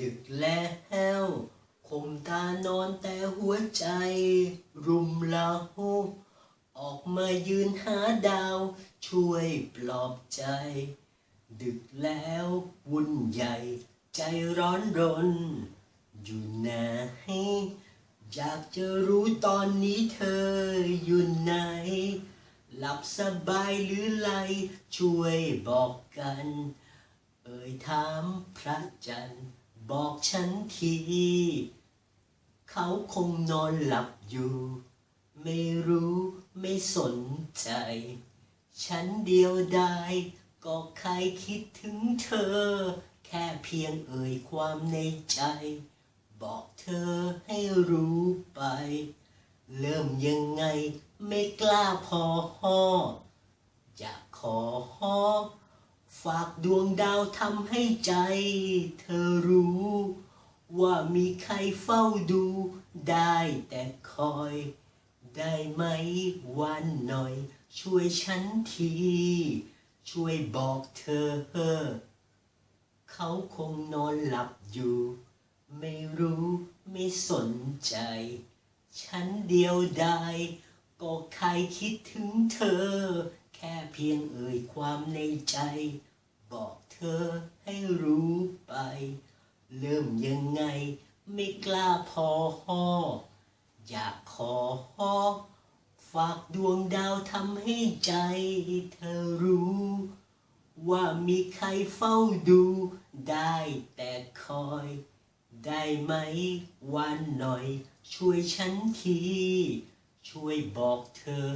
ดึกแล้วคมตานอนแต่หัวใจ รุมเร้าออกมายืนหาดาว ช่วยปลอบใจ ดึกแล้ววุ่นใหญ่ ใจร้อนรน อยู่ไหนอยากจะรู้ตอนนี้เธออยู่ไหน หลับสบายหรือไร ช่วยบอกกัน เอ่ยถามพระจันทร์ บอกฉันที เขาคงนอนหลับอยู่ ไม่รู้ไม่สนใจ ฉันเดียวดายก็ใครคิดถึงเธอ แค่เพียงเอ่ยความในใจ บอกเธอให้รู้ไป เริ่มยังไงไม่กล้าพอหออยากขอหอ ฝากดวงดาวทำให้ใจ เธอรู้ ว่ามีใครเฝ้าดู ได้แต่คอย ได้ไหมวันหน่อย ช่วยฉันที ช่วยบอกเธอเขาคงนอนหลับอยู่ ไม่รู้ไม่สนใจ ฉันเดียวดายก็ใครคิดถึงเธอ แค่เพียงเอ่ยความในใจ บอกเธอให้รู้ไป เริ่มยังไงไม่กล้าพอหออยากขอหอฝากดวงดาวทำให้ใจเธอรู้ ว่ามีใครเฝ้าดู ได้แต่คอย ได้ไหมวันหน่อย ช่วยฉันที ช่วยบอกเธอ